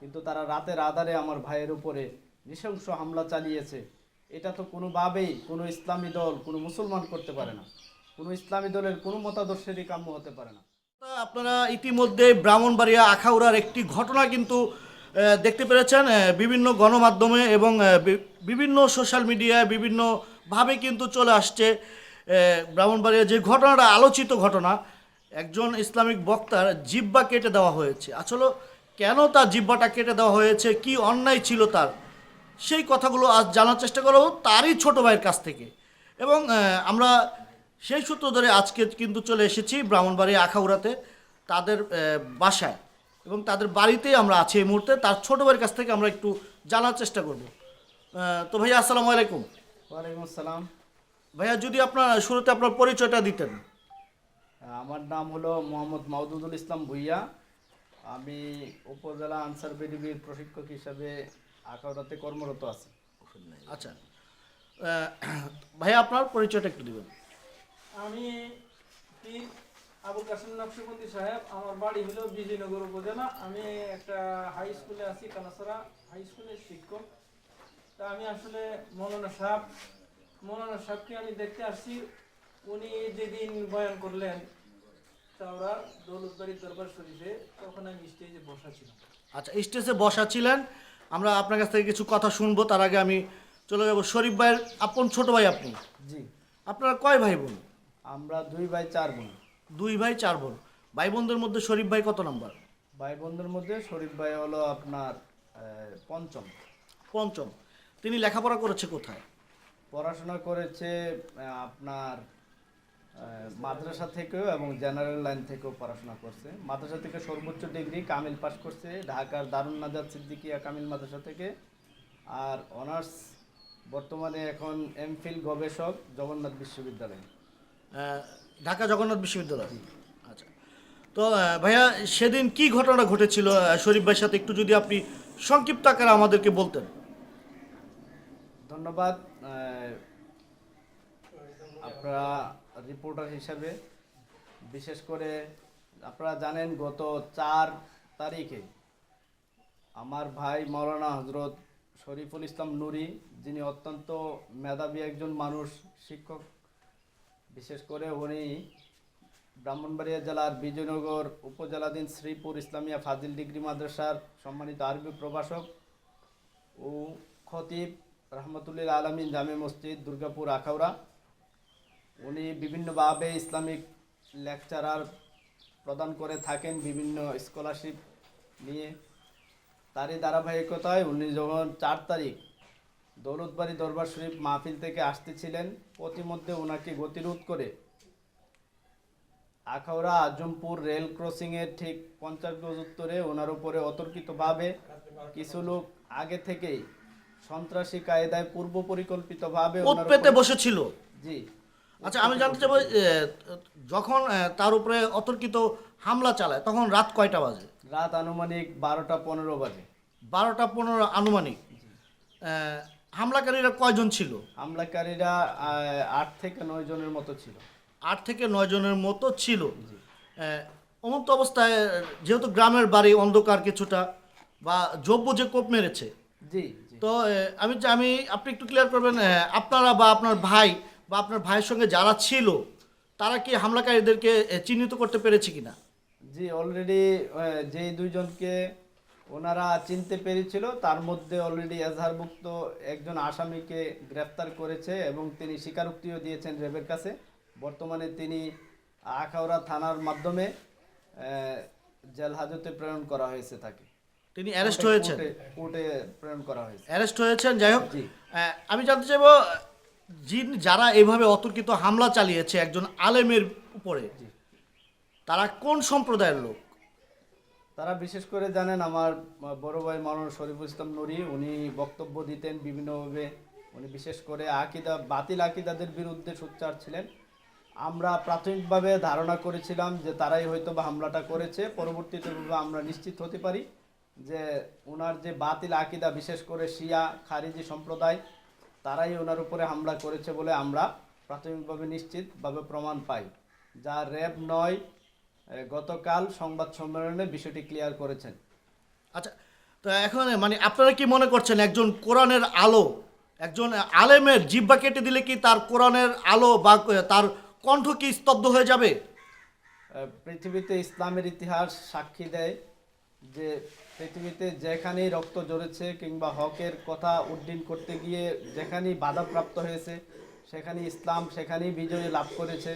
কিন্তু তারা রাতের আধারে আমার ভাইয়ের উপরে নৃশংস হামলা চালিয়েছে। এটা তো কোনোভাবেই কোনো ইসলামী দল, কোনো মুসলমান করতে পারে না। কোনো ইসলামী দলের কোনো মতাদর্শেরই কাম্য হতে পারে না। আপনারা ইতিমধ্যে ব্রাহ্মণবাড়িয়া আখাউড়ার একটি ঘটনা কিন্তু দেখতে পেরেছেন। বিভিন্ন গণমাধ্যমে এবং বিভিন্ন সোশ্যাল মিডিয়ায় বিভিন্নভাবে কিন্তু চলে আসছে ব্রাহ্মণবাড়িয়া যে ঘটনাটা, আলোচিত ঘটনা। একজন ইসলামিক বক্তার জিব্বা কেটে দেওয়া হয়েছে। আসলে কেন তার জিব্বাটা কেটে দেওয়া হয়েছে? কি অন্যায় ছিল তার? সেই কথাগুলো আজ জানার চেষ্টা করব তারই ছোট ভাইয়ের কাছ থেকে। এবং আমরা সেই সূত্র ধরে আজকে কিন্তু চলে এসেছি ব্রাহ্মণবাড়ি আখাউড়াতে তাদের বাসায়। এবং তাদের বাড়িতেই আমরা আছি এই মুহূর্তে। তার ছোট ভাইয়ের কাছ থেকে আমরা একটু জানার চেষ্টা করব। তো ভাইয়া আসসালামু আলাইকুম। ওয়ালাইকুম আসসালাম। ভাইয়া যদি আপনার শুরুতে আপনার পরিচয়টা দিতেন। আমার নাম হলো মোহাম্মদ মাহদুদুল ইসলাম ভুইয়া। আমি উপজেলা আনসার বিডিবির প্রশিক্ষক হিসাবে আখাউড়াতে কর্মরত আছি। আচ্ছা। ভাইয়া আপনার পরিচয়টা একটু দিবেন। আমি পীর আবুল কাসিম নকশবন্দি সাহেব আমার বাড়ি হলো বিজয়নগর উপজেলা। আমি একটা হাই স্কুলে আছি কানাসরা হাই স্কুলের শিক্ষক। তা আমি আসলে মৌলানা সাহেব মৌলানা সাহেবকে আমি দেখতে আসছি। উনি যেদিন বয়ান করলেন দৌলতবাড়ির দরবার শরীফে তখন আমি স্টেজে বসা ছিলাম। আচ্ছা স্টেজে বসা ছিলেন। আমরা আপনার কাছ থেকে কিছু কথা শুনব তার আগে আমি চলে যাব। শরীফ ভাইয়ের আপন ছোট ভাই আপনি? জি। আপনারা কয় ভাই বোন? আমরা দুই ভাই চার বোন। দুই ভাই চার বোন। ভাই বোনদের মধ্যে শরীফ ভাই কত নম্বর? ভাই বোনদের মধ্যে শরীফ ভাই হলো আপনার পঞ্চম। পঞ্চম। তিনি লেখাপড়া করেছে কোথায়? পড়াশোনা করেছে আপনার মাদ্রাসা থেকেও এবং জেনারেল লাইন থেকেও পড়াশোনা করছে। মাদ্রাসা থেকে সর্বোচ্চ ডিগ্রি কামিল পাস করছে ঢাকার দারুণ নাজাদ সিদ্দিকিয়া কামিল মাদ্রাসা থেকে। আর অনার্স বর্তমানে এখন এমফিল গবেষক জগন্নাথ বিশ্ববিদ্যালয়। ঢাকা জগন্নাথ বিশ্ববিদ্যালয়? আচ্ছা। তো ভাইয়া সেদিন কি ঘটনা ঘটেছিল? শরীফ ভাইয়ের সাথে একটু যদি আপনি সংক্ষিপ্ত আকারে আমাদেরকে বলতেন। ধন্যবাদ। আপনারা রিপোর্টার হিসাবে, বিশেষ করে আপনারা জানেন গত চার তারিখে আমার ভাই মৌলানা হজরত শরীফুল ইসলাম নুরি, যিনি অত্যন্ত মেধাবী একজন মানুষ, শিক্ষক, বিশেষ করে উনি ব্রাহ্মণবাড়িয়া জেলার বিজয়নগর উপজেলাধীন শ্রীপুর ইসলামিয়া ফাজিল ডিগ্রি মাদ্রাসার সম্মানিত আরবি প্রভাষক ও খতিব রহমতুল্লিল আলমিন জামে মসজিদ দুর্গাপুর আখাউড়া। উনি বিভিন্নভাবে ইসলামিক লেকচারার প্রদান করে থাকেন বিভিন্ন স্কলারশিপ নিয়ে। তারই ধারাবাহিকতায় উনি যখন চার তারিখ দৌলতবাড়ি দরবার শরীফ মাহফিল থেকে আসতেছিলেন প্রতিমধ্যে ওনাকে গতিরোধ করে আখাউড়া আজমপুর রেল ক্রসিংয়ের ঠিক পঞ্চাশ গজ উত্তরে ওনার উপরে অতর্কিতভাবে কিছু লোক আগে থেকেই সন্ত্রাসী কায়দায় পূর্ব পরিকল্পিতভাবে বসেছিল। জি। আচ্ছা আমি জানতে চাইব যখন তার উপরে অতর্কিত হামলা চালায় তখন রাত কয়টা বাজে? রাত আনুমানিক বারোটা পনেরো বাজে। বারোটা পনেরো আনুমানিক। হামলাকারীরা কয়জন ছিল? হামলাকারীরা আট থেকে নয় জনের মতো ছিল। আট থেকে নয় জনের মতো ছিল। আহ, অমন্ত অবস্থায় যেহেতু গ্রামের বাড়ি অন্ধকার কিছুটা বা যোগ্য যে কোপ মেরেছে। জি তো আমি আমি আপনি একটু ক্লিয়ার করবেন আপনারা বা আপনার ভাই বা আপনার ভাইয়ের সঙ্গে যারা ছিল তারা কি হামলাকারীদেরকে চিহ্নিত করতে পেরেছে কিনা? জি অলরেডি যেই দুইজনকে ওনারা চিনতে পেরেছিল তার মধ্যে অলরেডি এজাহারভুক্ত একজন আসামিকে গ্রেফতার করেছে এবং তিনি স্বীকারোক্তিও দিয়েছেন র্যাবের কাছে। বর্তমানে তিনি আখাউড়া থানার মাধ্যমে জেল হাজতে প্রেরণ করা হয়েছে তাকে। তিনি অ্যারেস্ট হয়েছেন? কোর্টে- প্রেরণ করা হয়েছে। অ্যারেস্ট হয়েছেন? যাই হোক আমি জানতে চাইব যিনি যারা এইভাবে অতর্কিত হামলা চালিয়েছে একজন আলেমের উপরে তারা কোন সম্প্রদায়ের লোক? তারা বিশেষ করে জানেন আমার বড় ভাই মাওলানা শরীফুল ইসলাম নুরি উনি বক্তব্য দিতেন বিভিন্নভাবে। উনি বিশেষ করে আকিদা বাতিল আকিদাদের বিরুদ্ধে সোচ্চার ছিলেন। আমরা প্রাথমিকভাবে ধারণা করেছিলাম যে তারাই হয়তো বা হামলাটা করেছে। পরবর্তীতে আমরা নিশ্চিত হতে পারি যে ওনার যে বাতিল আকিদা বিশেষ করে শিয়া খারিজি সম্প্রদায় তারাই ওনার উপরে হামলা করেছে বলে আমরা প্রাথমিকভাবে নিশ্চিতভাবে প্রমাণ পাই। যা র্যাব নয় গতকাল সংবাদ সম্মেলনে বিষয়টি ক্লিয়ার করেছেন। আচ্ছা তো এখন মানে আপনারা কি মনে করছেন একজন কোরআনের আলো একজন আলেমের জিব্বা কেটে দিলে কি তার কোরআনের আলো বা তার কণ্ঠ কি স্তব্ধ হয়ে যাবে? পৃথিবীতে ইসলামের ইতিহাস সাক্ষী দেয়। যে পৃথিবীতে যেখানেই রক্ত ঝরেছে কিংবা হকের কথা উড্ডীন করতে গিয়ে যেখানেই বাধাপ্রাপ্ত হয়েছে সেখানে ইসলাম, সেখানেই বিজয় লাভ করেছে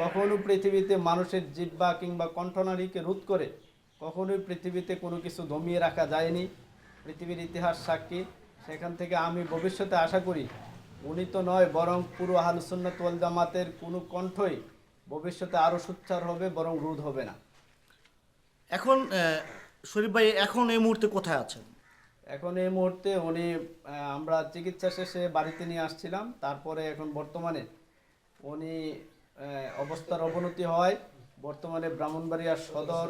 কখনো পৃথিবীতে মানুষের জিব্বা কিংবা কণ্ঠনারীকে রোধ করে কখনোই পৃথিবীতে কোনো কিছু দমিয়ে রাখা যায়নি। পৃথিবীর ইতিহাস সাক্ষী, সেখান থেকে আমি ভবিষ্যতে আশা করি উনি তো নয়, বরং পুরো আহলুসুন্নাত জামাতের কোনো কণ্ঠই ভবিষ্যতে আরও সুচ্চার হবে, বরং রোধ হবে না। এখন শরীফ ভাই এখন এই মুহূর্তে কোথায় আছেন? এখন এই মুহূর্তে উনি আমরা চিকিৎসা শেষে বাড়িতে নিয়ে আসছিলাম। তারপরে এখন বর্তমানে উনি অবস্থার অবনতি হয়। বর্তমানে ব্রাহ্মণবাড়িয়া সদর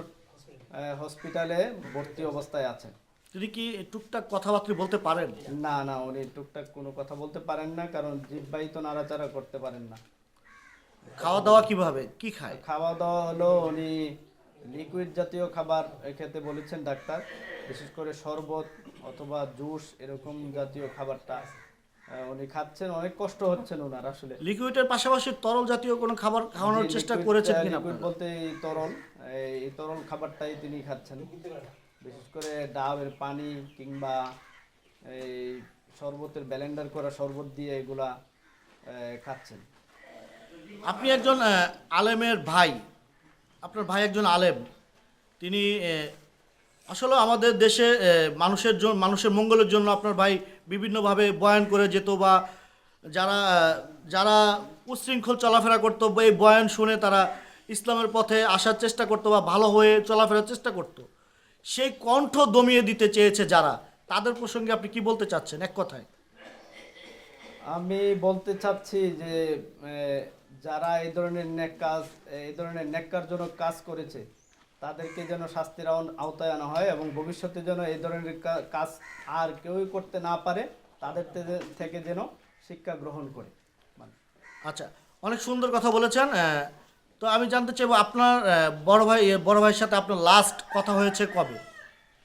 হসপিটালে ভর্তি অবস্থায় আছেন। তিনি কি টুকটাক কথাবার্তা বলতে পারেন? না না উনি টুকটাক কোনো কথা বলতে পারেন না কারণ জিব্বাই তো নাড়াচাড়া করতে পারেন না। খাওয়া দাওয়া কীভাবে? কি খায়? খাওয়া দাওয়া হলো উনি লিকুইড জাতীয় খাবার খেতে বলেছেন ডাক্তার বিশেষ করে শরবত অথবা জুস এরকম জাতীয় খাবারটা উনি খাচ্ছেন অনেক কষ্ট হচ্ছেন ওনার আসলে। লিকুইডের পাশাপাশি তরল জাতীয় কোনো খাবার খাওয়ানোর চেষ্টা করেছেন কিনা আপনারা? বলতে এই তরল এই তরল খাবারটাই তিনি খাচ্ছেন। বিশেষ করে ডাবের পানি কিংবা এই শরবতের ব্যালেন্ডার করা শরবত দিয়ে এগুলা খাচ্ছেন। আপনি একজন আলেমের ভাই আপনার ভাই একজন আলেম। তিনি আসলে আমাদের দেশে মানুষের জন্য মানুষের মঙ্গলের জন্য আপনার ভাই বিভিন্নভাবে বয়ান করে যেত বা যারা যারা উচ্ছৃঙ্খল চলাফেরা করতো, এই বয়ান শুনে তারা ইসলামের পথে আসার চেষ্টা করতো বা ভালো হয়ে চলাফেরার চেষ্টা করতো। সেই কণ্ঠ দমিয়ে দিতে চেয়েছে যারা, তাদের প্রসঙ্গে আপনি কি বলতে চাচ্ছেন? এক কথায়। আমি বলতে চাচ্ছি যে যারা এই ধরনের নেক কাজ এই ধরনের নেককারজনক কাজ করেছে তাদেরকে যেন শাস্তির আওতায় আনা হয় এবং ভবিষ্যতে যেন এই ধরনের কাজ আর কেউই করতে না পারে তাদের থেকে যেন শিক্ষা গ্রহণ করে। মানে আচ্ছা অনেক সুন্দর কথা বলেছেন তো আমি জানতে চাইব আপনার বড় ভাই বড় ভাইয়ের সাথে আপনার লাস্ট কথা হয়েছে কবে?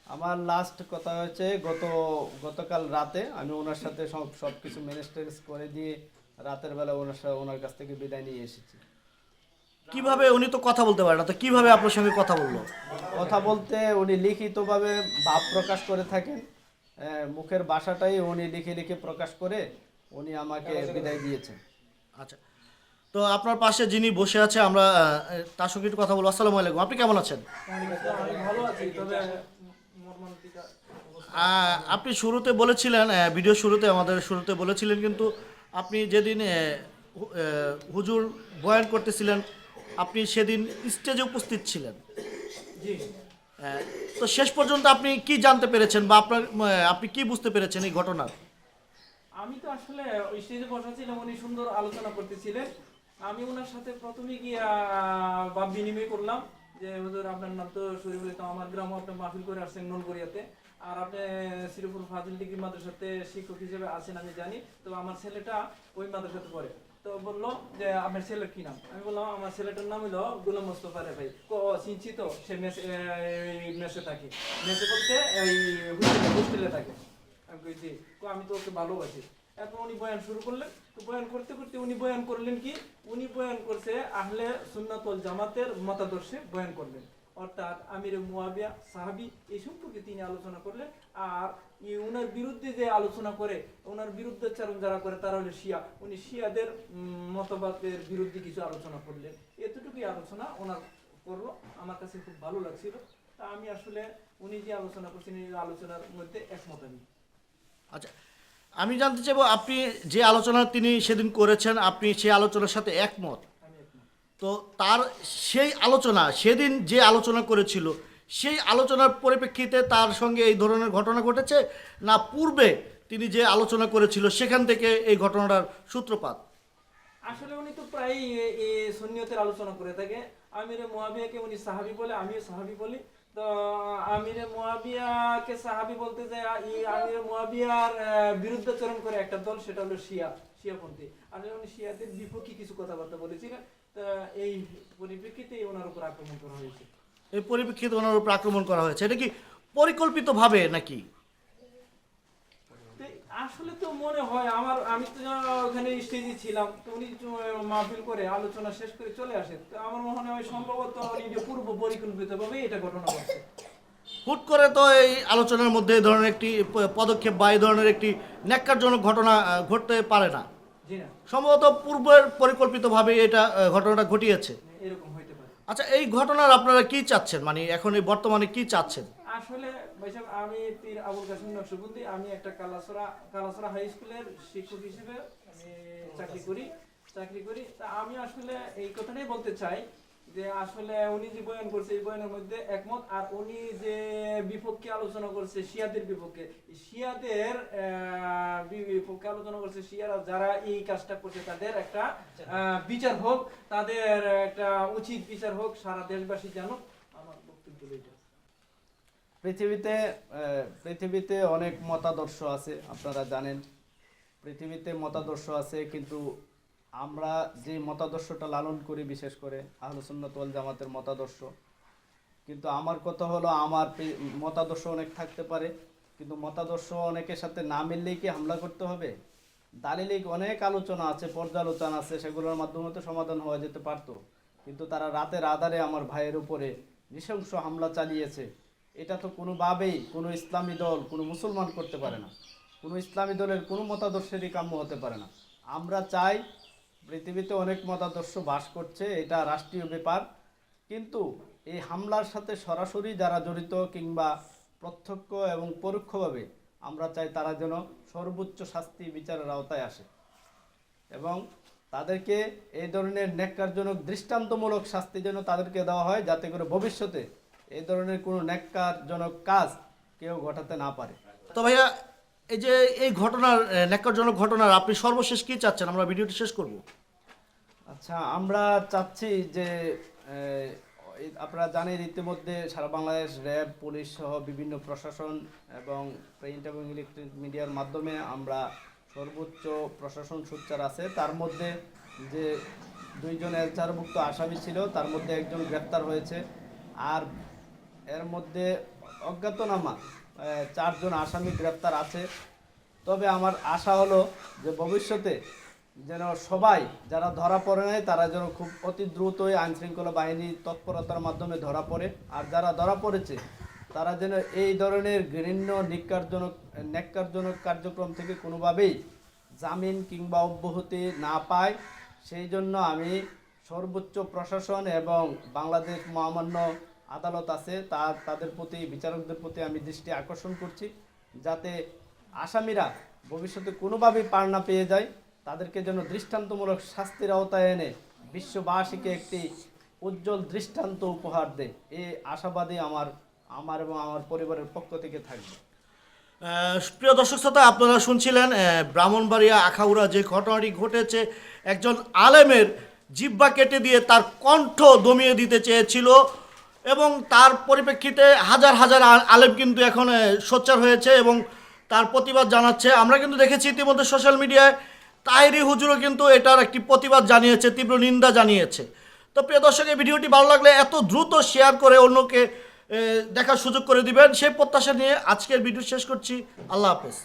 আমার লাস্ট কথা হয়েছে গত গতকাল রাতে আমি ওনার সাথে সব সব কিছু ম্যানেজ করে দিয়ে রাতের বেলা ওনার ওনার কাছ থেকে বিদায় নিয়ে এসেছি। কীভাবে উনি তো কথা বলতে পারে না তো কীভাবে আপনার সঙ্গে কথা বলল? কথা বলতে উনি লিখিতভাবে ভাব প্রকাশ করে থাকেন। আহ, মুখের ভাষাটাই উনি লিখে লিখে প্রকাশ করে উনি আমাকে বিদায় দিয়েছেন। আচ্ছা। তো আপনার পাশে যিনি বসে আছে আমরা আহ, তার সঙ্গে একটু কথা বলব। আসসালামু আলাইকুম। আপনি কেমন আছেন? আমি ভালো আছি তবে আহ, আপনি শুরুতে বলেছিলেন ভিডিও শুরুতে আমাদের শুরুতে বলেছিলেন কিন্তু আপনি যেদিন হুজুর বয়ান করতেছিলেন আপনি সেদিন স্টেজে উপস্থিত ছিলেন। জি। তো শেষ পর্যন্ত আপনি কি জানতে পেরেছেন বা আপনার আপনি কি বুঝতে পেরেছেন এই ঘটনার আমি তো আসলে ওই স্টেজে বসা ছিলাম উনি সুন্দর আলোচনা করতেছিলেন। আমি ওনার সাথে প্রথমে গিয়ে বা বিনিময় করলাম যে হুজুর আপনার নাম তো শরীফুল ইসলাম আমার গ্রামও আপনি মাহফিল করে আসছেন নলগড়িয়াতে আর আপনি শ্রীপুর ফাজিল ডিগ্রি মাদ্রাসাতে শিক্ষক হিসেবে আছেন আমি জানি। তো আমার ছেলেটা ওই মাদ্রাসাতে পড়ে। তো বলল যে, আপনার ছেলের কি নাম? আমি বললাম, আমার ছেলেটার নাম হলো গুলাম মোস্তফা রে ভাই ও চিনছি সে মেসে মেসে থাকে। মেসে বলতে এই হোস্টেলে হোস্টেলে থাকে। আমি কইছি আমি তো ওকে ভালোবাসি। এখন উনি বয়ান শুরু করলেন। তো বয়ান করতে করতে উনি বয়ান করলেন কি? উনি বয়ান করছে আহলে সুন্নাতুল জামাতের মতাদর্শে বয়ান করলেন। অর্থাৎ আমির মুয়াবিয়া সাহাবি এই সম্পর্কে তিনি আলোচনা করলেন। আর ওনার বিরুদ্ধে যে আলোচনা করে ওনার বিরুদ্ধে বিরুদ্ধাচারণ যারা করে, তারা হলো শিয়া। উনি শিয়াদের মতবাদের বিরুদ্ধে কিছু আলোচনা করলেন। এতটুকুই আলোচনা ওনার করল। আমার কাছে খুব ভালো লাগছিল। তা আমি আসলে উনি যে আলোচনা করছেন, এই আলোচনার মধ্যে একমত আমি। আচ্ছা আমি জানতে চাইব আপনি যে আলোচনা তিনি সেদিন করেছেন, আপনি সেই আলোচনার সাথে একমত? তো তার সেই আলোচনা, সেদিন যে আলোচনা করেছিল, সেই আলোচনার পরিপ্রেক্ষিতে তার সঙ্গে এই ধরনের ঘটনা ঘটেছে না পূর্বে তিনি যে আলোচনা করেছিল সেখান থেকে এই ঘটনাটার সূত্রপাত? আসলে উনি তো প্রায় সন্নিয়তের আলোচনা করে থাকে। আমিরে মোয়াবিয়াকে উনি সাহাবি বলে, আমিও সাহাবি বলি। তো আমিরে মোয়াবিয়াকে সাহাবি বলতে যে এই আমিরে মোয়াবিয়ার বিরুদ্ধাচরণ করে একটা দল, সেটা হলো শিয়া, শিয়াপন্থী। আসলে উনি শিয়াদের বিপক্ষে কিছু কথাবার্তা বলেছিলেন। এই পরিপ্রেক্ষিতে ওনার উপর আক্রমণ করা হয়েছে। এই পরিপ্রেক্ষিতে ওনার উপর আক্রমণ করা হয়েছে। এটা কি পরিকল্পিতভাবে নাকি? আসলে তো মনে হয় আমার আমি তো ওখানে স্টেজে ছিলাম তো উনি মাহফিল করে আলোচনা শেষ করে চলে আসে তো আমার মনে হয় সম্ভবত উনি যে পূর্ব পরিকল্পিত ভাবে এটা ঘটনা ঘটছে। হুট করে তো এই আলোচনার মধ্যে এই ধরনের একটি পদক্ষেপ বা এই ধরনের একটি ন্যাক্কারজনক ঘটনা ঘটতে পারে না। সম্ভবত পূর্বের পরিকল্পিতভাবে এটা ঘটনাটা ঘটিয়েছে। এরকম হইতে পারে। আচ্ছা এই ঘটনার আপনারা কি চাচ্ছেন? মানে এখন এই বর্তমানে কি চাচ্ছেন? আসলে ভাইসাব আমি আবুল কাসিম নকশবন্দি আমি একটা কালাসরা কালাসরা হাই স্কুলের শিক্ষক হিসেবে আমি চাকরি করি চাকরি করি। তা আমি আসলে এই কথাটাই বলতে চাই যে আসলে উনি যে বয়ান করছে এই বয়ানের মধ্যে একমত। আর উনি যে বিপক্ষে আলোচনা করছে শিয়াদের বিপক্ষে শিয়াদের বিপক্ষে আলোচনা করছে শিয়ারা, যারা এই কাজটা করছে, তাদের একটা বিচার হোক, তাদের একটা উচিত বিচার হোক, সারা দেশবাসী জানুক। পৃথিবীতে পৃথিবীতে অনেক মতাদর্শ আছে, আপনারা জানেন। পৃথিবীতে মতাদর্শ আছে, কিন্তু আমরা যে মতাদর্শটা লালন করি, বিশেষ করে আহলুসুন্নত জামাতের মতাদর্শ, কিন্তু আমার কথা হলো, আমার মতাদর্শ অনেক থাকতে পারে। কিন্তু মতাদর্শ অনেকের সাথে না মিললেই কি হামলা করতে হবে? দালিলিক অনেক আলোচনা আছে, পর্যালোচনা আছে, সেগুলোর মাধ্যমে তো সমাধান হওয়া যেতে পারতো। কিন্তু তারা রাতের আধারে আমার ভাইয়ের উপরে নৃশংস হামলা চালিয়েছে। এটা তো কোনোভাবেই কোনো ইসলামী দল, কোনো মুসলমান করতে পারে না। কোনো ইসলামী দলের কোনো মতাদর্শেরই কাম্য হতে পারে না। আমরা চাই পৃথিবীতে অনেক মতাদর্শ বাস করছে, এটা রাষ্ট্রীয় ব্যাপার। কিন্তু এই হামলার সাথে সরাসরি যারা জড়িত কিংবা প্রত্যক্ষ এবং পরোক্ষভাবে আমরা চাই তারা যেন সর্বোচ্চ শাস্তি বিচারের আওতায় আসে। এবং তাদেরকে এই ধরনের ন্যাক্কারজনক দৃষ্টান্তমূলক শাস্তি যেন তাদেরকে দেওয়া হয় যাতে করে ভবিষ্যতে এই ধরনের কোনো ন্যাক্কারজনক কাজ কেউ ঘটাতে না পারে। তো ভাইয়া এই যে এই ঘটনার ন্যাক্কারজনক ঘটনার আপনি সর্বশেষ কী চাচ্ছেন? আমরা ভিডিওটি শেষ করব। আচ্ছা আমরা চাচ্ছি যে আপনারা জানেন ইতিমধ্যে সারা বাংলাদেশ র্যাব, পুলিশ সহ বিভিন্ন প্রশাসন এবং প্রিন্ট এবং ইলেকট্রনিক মিডিয়ার মাধ্যমে আমরা সর্বোচ্চ প্রশাসন সোচ্চার আছে। তার মধ্যে যে দুইজন এলচারভুক্ত আসামি ছিল, তার মধ্যে একজন গ্রেপ্তার হয়েছে। আর এর মধ্যে অজ্ঞাতনামা চারজন আসামি গ্রেপ্তার আছে। তবে আমার আশা হলো যে ভবিষ্যতে যেন সবাই যারা ধরা পড়ে নাই, তারা যেন খুব অতি দ্রুতই আইন শৃঙ্খলা বাহিনী তৎপরতার মাধ্যমে ধরা পড়ে। আর যারা ধরা পড়েছে, তারা যেন এই ধরনের ঘৃণ্য, নিকারজনক, ন্যাক্কারজনক কার্যক্রম থেকে কোনোভাবেই জামিন কিংবা অব্যাহতি না পায়। সেই জন্য আমি সর্বোচ্চ প্রশাসন এবং বাংলাদেশ মহামান্য আদালত আছে, তা, তাদের প্রতি, বিচারকদের প্রতি আমি দৃষ্টি আকর্ষণ করছি, যাতে আসামিরা ভবিষ্যতে কোনোভাবেই পার না পেয়ে যায়। তাদেরকে যেন দৃষ্টান্তমূলক শাস্তির আওতায় এনে বিশ্ববাসীকে একটি উজ্জ্বল দৃষ্টান্ত উপহার দেয় এই আশাবাদী আমার আমার এবং আমার পরিবারের পক্ষ থেকে থাকবে। প্রিয় দর্শক শ্রোতা, আপনারা শুনছিলেন ব্রাহ্মণবাড়িয়া আখাউড়া যে ঘটনাটি ঘটেছে, একজন আলেমের জিব্বা কেটে দিয়ে তার কণ্ঠ দমিয়ে দিতে চেয়েছিল এবং তার পরিপ্রেক্ষিতে হাজার হাজার আলেম কিন্তু এখন সোচ্চার হয়েছে এবং তার প্রতিবাদ জানাচ্ছে। আমরা কিন্তু দেখেছি ইতিমধ্যে সোশ্যাল মিডিয়ায় তাইরি হুজুরও কিন্তু এটার একটি প্রতিবাদ জানিয়েছে, তীব্র নিন্দা জানিয়েছে। তো প্রিয় দর্শক, এই ভিডিওটি ভালো লাগলে এত দ্রুত শেয়ার করে অন্যকে দেখার সুযোগ করে দিবেন। সেই প্রত্যাশা নিয়ে আজকের ভিডিও শেষ করছি। আল্লাহ হাফেজ।